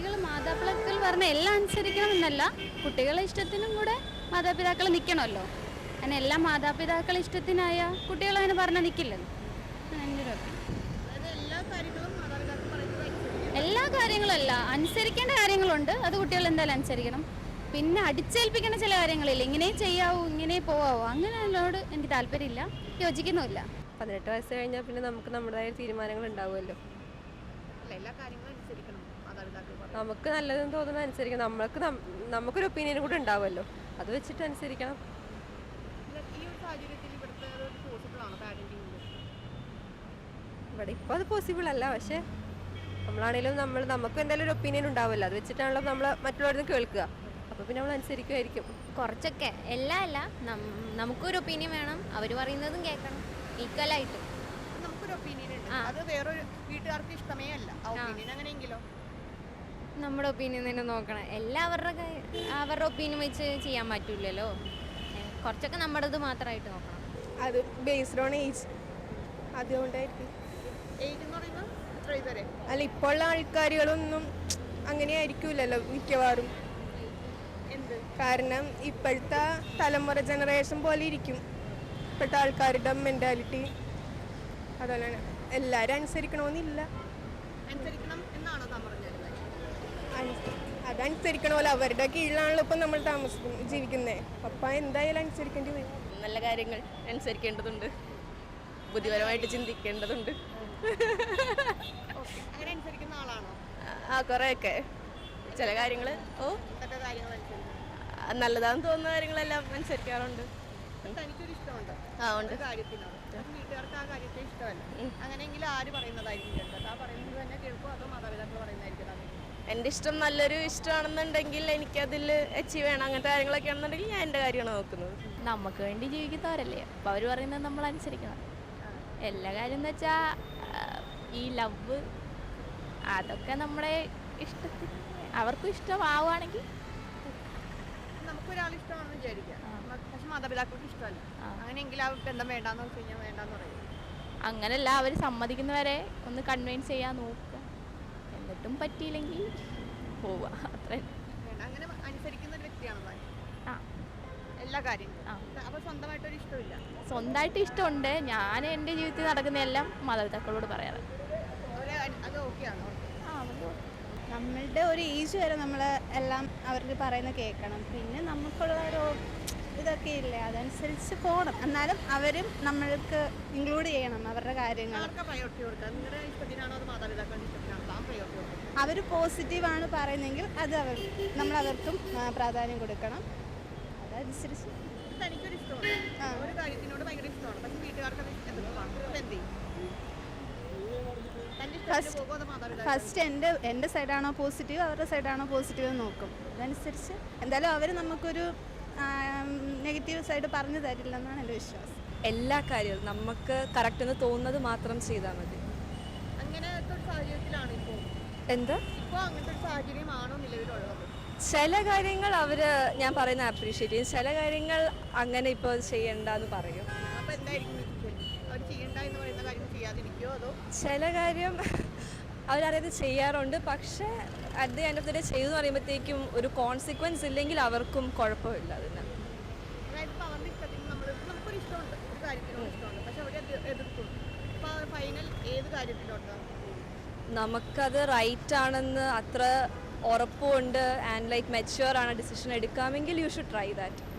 കുട്ടികൾ മാതാപിതാക്കൾ പറഞ്ഞ എല്ലാം അനുസരിക്കണം എന്നല്ല. കുട്ടികളെ ഇഷ്ടത്തിനും കൂടെ മാതാപിതാക്കൾ നിൽക്കണമല്ലോ അങ്ങനെ എല്ലാ മാതാപിതാക്കളെ ഇഷ്ടത്തിനായ കുട്ടികൾ അങ്ങനെ പറഞ്ഞാൽ നിൽക്കില്ലല്ലോ എന്റെ ഒരു എല്ലാ കാര്യങ്ങളും മാതാപിതാക്കൾ പറയുന്നത് അനുസരിക്കണം. എല്ലാ കാര്യങ്ങളല്ല അനുസരിക്കേണ്ട കാര്യങ്ങളുണ്ട്. അത് കുട്ടികൾ എന്തായാലും അനുസരിക്കണം. പിന്നെ അടിച്ചേൽപ്പിക്കുന്ന ചില കാര്യങ്ങളില്ല. ഇങ്ങനെ ചെയ്യാവൂ ഇങ്ങനെ പോവാവോ. അങ്ങനെയുള്ളതോട് എനിക്ക് താല്പര്യമില്ല. യോജിക്കുന്നുമില്ല. പതിനെട്ട് വയസ്സ് കഴിഞ്ഞാൽ പിന്നെ നമുക്ക് നമ്മുടേതായ തീരുമാനങ്ങൾ ഉണ്ടാവുമല്ലോ. അല്ല എല്ലാ കാര്യങ്ങളും നമുക്ക് നല്ലതെന്ന് തോന്നുന്ന അനുസരിക്കണം നമ്മൾക്ക് നമുക്കൊരു ഒപ്പീനിയൻ കൂടെ ഉണ്ടാവുമല്ലോ. അത് വെച്ചിട്ട് അനുസരിക്കണം. ഈ ഒരു സാഹചര്യത്തിൽ ഇവിടുത്തെ ഒരു പോസിബിൾ ആണ് പാരന്റിംഗ് ഇവിടെ ഇപ്പോൾ അത് പോസിബിൾ അല്ല. പക്ഷേ നമ്മളാണെങ്കിലും നമ്മൾ നമുക്ക് എന്തായാലും ഒരു ഒപ്പീനിയൻ ഉണ്ടാവുമല്ലോ. അത് വെച്ചിട്ടാണല്ലോ നമ്മൾ മറ്റുള്ളവരിൽ കേൾക്കുക. അപ്പോൾ പിന്നെ നമ്മൾ അനുസരിക്കുമായിരിക്കും. കുറച്ചൊക്കെ. എല്ലാം അല്ല. നമുക്കൊരു ഒപ്പീനിയൻ വേണം. അവർ പറയുന്നതും കേൾക്കണം. ഈക്വലായിട്ട് നമുക്കൊരു ഒപ്പീനിയൻ ഉണ്ട്. അത് വേറൊരു വീട്ടുകാർക്ക് ഇഷ്ടമേ അല്ല. ഒപ്പീനിയൻ അങ്ങനെയെങ്കിലോ? നമ്മുടെ ഒപ്പീനിയൻ തന്നെ നോക്കണം. എല്ലാവരുടെ അവരുടെ ഒപ്പീനിയൻ വെച്ച് ചെയ്യാൻ പറ്റില്ലല്ലോ കുറച്ചൊക്കെ നമ്മുടേത് മാത്രമായിട്ട് നോക്കണം. അത് ബേസ്ഡ് ഓൺ ഏജ് അതുകൊണ്ടായിരിക്കും. അല്ല ഇപ്പോൾ ഉള്ള ആൾക്കാരുകളൊന്നും അങ്ങനെ ആയിരിക്കൂലല്ലോ മിക്കവാറും. എന്ത്? കാരണം ഇപ്പോഴത്തെ തലമുറ ജനറേഷൻ പോലെ ഇരിക്കും. ഇപ്പോഴത്തെ ആൾക്കാരുടെ മെന്റാലിറ്റി അതുപോലെയാണ്. എല്ലാവരും അനുസരിക്കണമെന്നില്ല. അനുസരിക്കണം എന്നാണോ താൻ പറഞ്ഞത് അനു- അതനുസരിക്കണമല്ലോ. അവരുടെ കീഴിലാണല്ലോ ഇപ്പം നമ്മൾ താമസിക്കുന്നത് ജീവിക്കുന്നത് അപ്പം എന്തായാലും അനുസരിക്കേണ്ടി വരും. നല്ല കാര്യങ്ങൾ അനുസരിക്കേണ്ടതുണ്ട്. ബുദ്ധിപരമായിട്ട് ചിന്തിക്കേണ്ടതുണ്ട്. അങ്ങനെ അനുസരിക്കുന്ന ആളാണോ? ആ കുറേയൊക്കെ. ചില കാര്യങ്ങൾ ഓ. നല്ലതാന്ന് കാര്യങ്ങൾ അനുസരിക്കണം. നല്ലതാണെന്ന് തോന്നുന്ന കാര്യങ്ങളെല്ലാം അനുസരിക്കാറുണ്ട്. ആ ഉണ്ട്. അങ്ങനെയെങ്കിൽ ആര് പറയുന്നതായിരിക്കും ആ പറയുന്നത് തന്നെ കേൾക്കും. അതോ മാതാപിതാക്കൾ പറയുന്നതായിരിക്കും? എന്റെ ഇഷ്ടം നല്ലൊരു ഇഷ്ടമാണെന്നുണ്ടെങ്കിൽ എനിക്കതിൽ അച്ചീവ് വേണം അങ്ങനത്തെ കാര്യങ്ങളൊക്കെ ആണെന്നുണ്ടെങ്കിൽ ഞാൻ എന്റെ കാര്യമാണ് നോക്കുന്നത്. നമുക്ക് വേണ്ടി ജീവിക്കുന്നവരല്ലേ അപ്പോൾ അവർ പറയുന്നത് നമ്മൾ അനുസരിക്കണം. എല്ലാ കാര്യം എന്ന് വെച്ചാൽ ഈ ലവ് അതൊക്കെ നമ്മുടെ ഇഷ്ടത്തിന് അവർക്കും ഇഷ്ടമാവുകയാണെങ്കിൽ നമുക്കൊരാൾ ഇഷ്ടമാണെന്ന് വിചാരിക്കാം. പക്ഷെ മാതാപിതാക്കൾക്ക് ഇഷ്ടമല്ല. അങ്ങനെയെങ്കിൽ ആ ബന്ധം വേണ്ടാന്ന് വെച്ച് കഴിഞ്ഞാൽ വേണ്ടാന്ന് പറയും. അങ്ങനെയല്ല അവർ സമ്മതിക്കുന്നവരെ ഒന്ന് കൺവിൻസ് ചെയ്യാൻ നോക്കുക. എന്നിട്ടും പറ്റിയില്ലെങ്കിൽ പോവുക അത്ര. അങ്ങനെ അനുസരിക്കുന്ന ഒരു വ്യക്തിയാണ് താൻ? ആ. എല്ലാ കാര്യങ്ങളും. ആ. സ്വന്തമായിട്ടൊരു ഇഷ്ടമില്ല. സ്വന്തമായിട്ട് ഇഷ്ടമുണ്ട്. ഞാൻ എന്റെ ജീവിതത്തിൽ നടക്കുന്നതെല്ലാം മാതാപിതാക്കളോട് പറയാറ്. അത് ഓക്കെയാണോ ആ നമ്മളുടെ ഒരു ഏജ് വരെ നമ്മൾ എല്ലാം അവർക്ക് പറയുന്ന കേൾക്കണം. പിന്നെ നമുക്കുള്ള ഒരു ഇതൊക്കെ ഇല്ലേ അതനുസരിച്ച് പോകണം എന്നാലും അവരും നമ്മൾക്ക് ഇൻക്ലൂഡ് ചെയ്യണം അവരുടെ കാര്യങ്ങൾ. അവർ പോസിറ്റീവാണ് പറയുന്നെങ്കിൽ അത് അവർ നമ്മൾ അവർക്കും പ്രാധാന്യം കൊടുക്കണം. അതനുസരിച്ച്. ഇഷ്ടമാണ്. ഒരു കാര്യത്തിനോട് ഭയങ്കര ഇഷ്ടമാണ്. പക്ഷെ വീട്ടുകാർക്ക് എന്ത് ഫസ്റ്റ് എന്റെ എന്റെ സൈഡാണോ പോസിറ്റീവ് അവരുടെ സൈഡാണോ പോസിറ്റീവ് നോക്കും. അതനുസരിച്ച്. എന്തായാലും അവർ നമുക്കൊരു നെഗറ്റീവ് സൈഡ് പറഞ്ഞു തരില്ലെന്നാണ് എന്റെ വിശ്വാസം. എല്ലാ കാര്യവും നമുക്ക് കറക്റ്റ് എന്ന് തോന്നുന്നത് മാത്രം ചെയ്താൽ മതി. അങ്ങനത്തെ ഒരു സാഹചര്യത്തിലാണ് ഇപ്പോൾ എന്താ? ഇപ്പോൾ അങ്ങനത്തെ ഒരു സാഹചര്യമാണോ നിലവിലുള്ളത്? ചില കാര്യങ്ങൾ അവർ ഞാൻ പറയുന്ന അപ്രീഷിയേറ്റ് ചെയ്യും. ചില കാര്യങ്ങൾ അങ്ങനെ ഇപ്പോൾ ചെയ്യണ്ടെന്ന് പറയും. അപ്പോൾ എന്തായിരിക്കും? അവർ ചെയ്യണ്ട എന്ന് പറയുന്ന കാര്യം ചെയ്യാതിരിക്കുമോ അതോ? ചില കാര്യം അവരറിയത് ചെയ്യാറുണ്ട്. പക്ഷേ at the end of the day ചെയ്തു പറയുമ്പോഴത്തേക്കും ഒരു കോൺസിക്വൻസ് ഇല്ലെങ്കിൽ അവർക്കും കുഴപ്പമില്ല അതിന്. നമുക്കത് റൈറ്റ് ആണെന്ന് അത്ര ഉറപ്പുണ്ട്. ആൻഡ് ലൈക്ക് മെച്യൂർ ആണ് ഡിസിഷൻ എടുക്കാമെങ്കിൽ യു ഷുഡ് ട്രൈ ദാറ്റ്